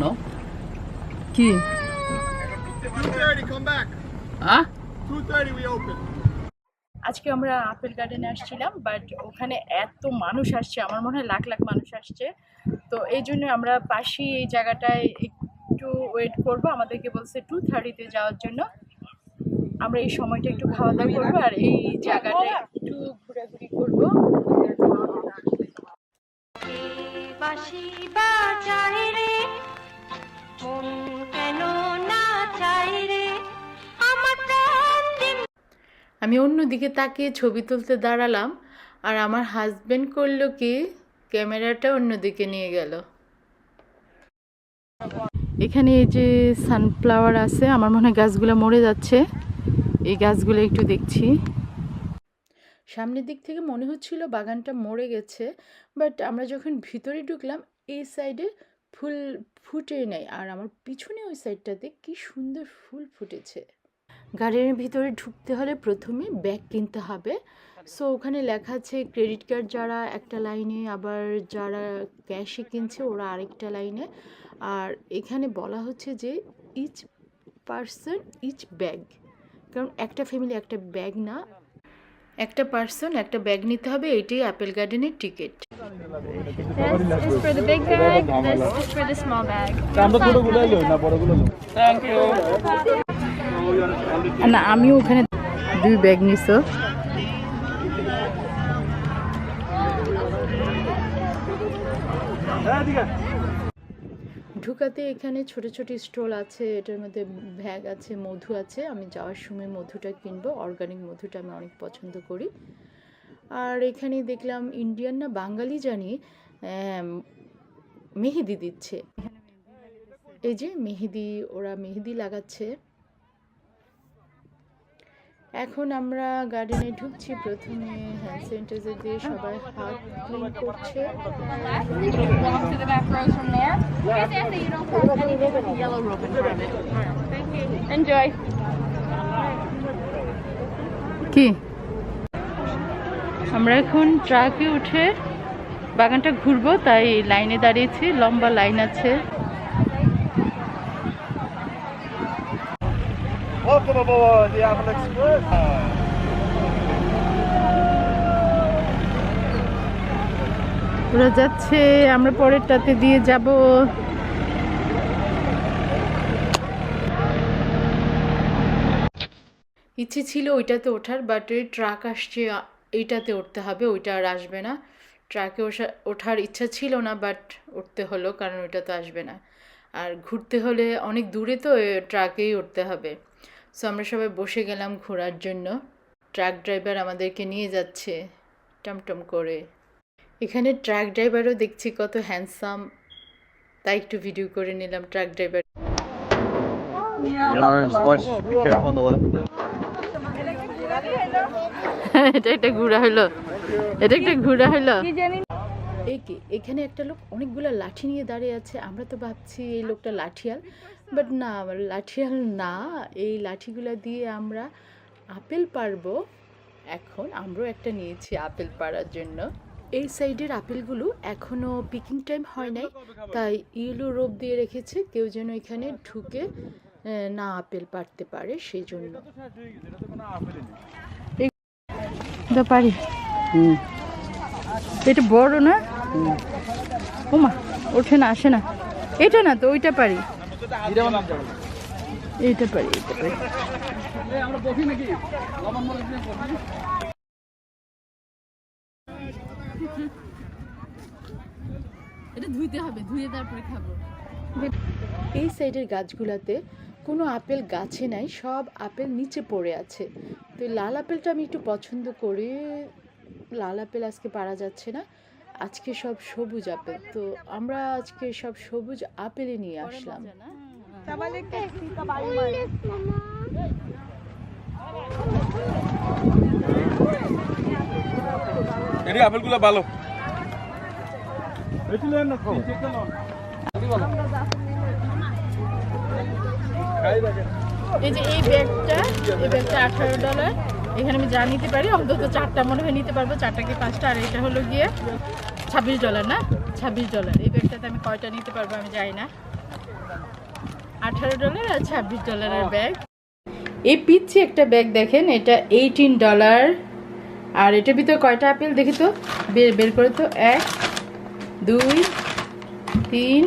No? কি 2.30, come back. 2.30 we open. আজকে আমরা আপেল গার্ডেনে আসছিলাম বাট ওখানে এত মানুষ আসছে আমার মনে হয় লাখ লাখ মানুষ আসছে তো এই জন্য আমরা পাশে এই জায়গাটায় একটু ওয়েট করব আমাদেরকে বলছে টু থার্টিতে যাওয়ার জন্য আমরা এই সময়টা একটু খাওয়া দাওয়া করব আর এই জায়গাটায় একটু ঘোরাঘুরি করব বাঁশি বাজায় রে আমি অন্যদিকে তাকিয়ে ছবি তুলতে দাঁড়ালাম আর আমার হাজবেন্ড করল কি? ক্যামেরাটা অন্যদিকে নিয়ে গেল। এখানে এই যে সানফ্লাওয়ার আছে, আমার মনে হয় গাছগুলো মরে যাচ্ছে। এই গাছগুলো একটু দেখছি। সামনের দিক থেকে মনে হচ্ছিল বাগানটা মরে গেছে বাট আমরা যখন ভিতরে ঢুকলাম, এই সাইডে ফুল ফুটে নেই। আর আমার পিছনে ওই সাইডটাতে কি সুন্দর ফুল ফুটেছে। গার্ডেনের ভিতরে ঢুকতে হলে প্রথমে ব্যাগ কিনতে হবে। সো ওখানে লেখা আছে ক্রেডিট কার্ড যারা একটা লাইনে আবার যারা ক্যাশে কিনছে, ওরা আরেকটা লাইনে আর এখানে বলা হচ্ছে যে ইচ পার্সন ইচ ব্যাগ কারণ একটা ফ্যামিলি একটা ব্যাগ না। একটা পার্সন একটা ব্যাগ নিতে হবে, এটাই অ্যাপেল গার্ডেনের ticket This is for the big bag. This is for the small bag. না আমিও ওখানে দুই ব্যাগ নিছো। ঢুকাতে এখানে ছোট ছোট স্টল আছে এটার মধ্যে ব্যাগ আছে মধু আছে। আমি যাওয়ার সময় মধুটা কিনবো অর্গানিক মধুটা আমি অনেক পছন্দ করি। আর এখানে দেখলাম ইন্ডিয়ান না বাঙালি জানি মেহেদি দিচ্ছে। এই যে মেহেদি ওরা মেহেদি লাগাচ্ছে। এখন আমরা গার্ডেনে ঢুকছি প্রথমে হ্যান্ড স্যানিটাইজার দিয়ে সবাই হাত ক্লিন করছে। কি? আমরা এখন ট্রাকে উঠে বাগানটা ঘুরবো, তাই লাইনে দাঁড়িয়েছি, লম্বা লাইন আছে. ওরা যাচ্ছে, আমরা পরেরটাতে দিয়ে যাব ইচ্ছে ছিল ওইটাতে ওঠার বাট ট্রাক আসছে এইটাতে উঠতে হবে, ওইটা আর আসবে না। ট্রাকে ওঠা- ওঠার ইচ্ছা ছিল না বাট উঠতে হলো, কারণ ওইটা তো আসবে না। আর ঘুরতে হলে অনেক দূরে তো ট্রাকেই উঠতে হবে। সো আমরা সবাই বসে গেলাম ঘোরার জন্য। ট্রাক ড্রাইভার আমাদেরকে নিয়ে যাচ্ছে টমটম করে। এখানে ট্রাক ড্রাইভারও দেখছি কত হ্যান্ডসাম তাই একটু ভিডিও করে নিলাম ট্রাক ড্রাইভার এটা একটা ঘোরা হলো। এটা একটা ঘোরা হলো। এই কি? এখানে একটা লোক অনেকগুলো লাঠি নিয়ে দাঁড়িয়ে আছে। আমরা তো ভাবছি এই লোকটা লাঠিয়াল। বাট না লাঠিয়াল না। এই লাঠিগুলো দিয়ে আমরা আপেল পারব এখন আমরাও একটা নিয়েছি আপেল পাড়ার জন্য। এই সাইডের আপেলগুলো এখনও পিকিং টাইম হয় নাই। তাই ইয়েলো রোপ দিয়ে রেখেছে। কেউ যেন এখানে ঢুকে না আপেল পারতে পারে সেই জন্য। এটা পারি এটা বড় না? ওমা ওঠে না আসে না। এটা না তো ওইটা পারি। এইটা পারি এইটা পারি। এটা ধুইতে হবে ধুয়ে তারপরে খাব। এই সাইডের গাছগুলোতে কোনো আপেল গাছে নাই সব আপেল নিচে পড়ে আছে। তো এই লাল আপেলটা আমি একটু পছন্দ করি লাল আপেল আজকে পারা যাচ্ছে না আজকে সব সবুজ আপেল। তো আমরা আজকে সব সবুজ আপেলই নিয়ে আসলাম। আপেলগুলো ভালো। এই যে এই ব্যাগটা এই ব্যাগটা আঠারো ডলার। এখানে আমি যা নিতে পারি, অন্তত চারটা মনে হয় নিতে পারব, চারটা কি পাঁচটা? আর এটা হলো গিয়ে ছাব্বিশ ডলার না? ছাব্বিশ ডলার। এই ব্যাগটাতে আমি কয়টা নিতে পারব আমি জানি না। আঠারো ডলার আর ছাব্বিশ ডলারের ব্যাগ। এই পিচ্ছি একটা ব্যাগ দেখেন, এটা এইটিন ডলার। আর এটার ভিতরে কয়টা আপেল দেখি তো? বের বের করে তো, এক, দুই, তিন,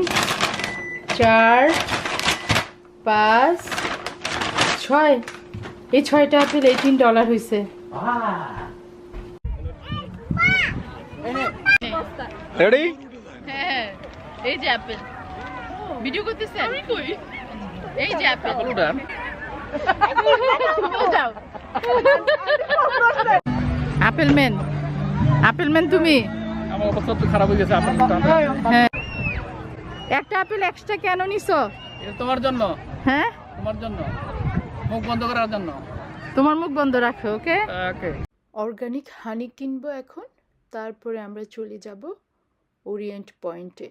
চার পাঁচ ছয়। এই ছয়টা আপেল এইটিন ডলার হয়েছে? হ্যাঁ এই যে অ্যাপেল ভিডিও করতেছেন? আমি কই? এই যে উঠান আপেল ম্যান আপেল ম্যান তুমি? আমার অবস্থা তো খারাপ হয়ে গেছে হ্যাঁ। একটা আপেল এক্সট্রা কেন নিছো? এটা তোমার জন্য। হ্যাঁ? তোমার জন্য। মুখ বন্ধ করার জন্য। তোমার মুখ বন্ধ রাখো ওকে? ওকে। অর্গানিক হানি কিনবো এখন তারপরে আমরা চলে যাব ওরিয়েন্ট পয়েন্টে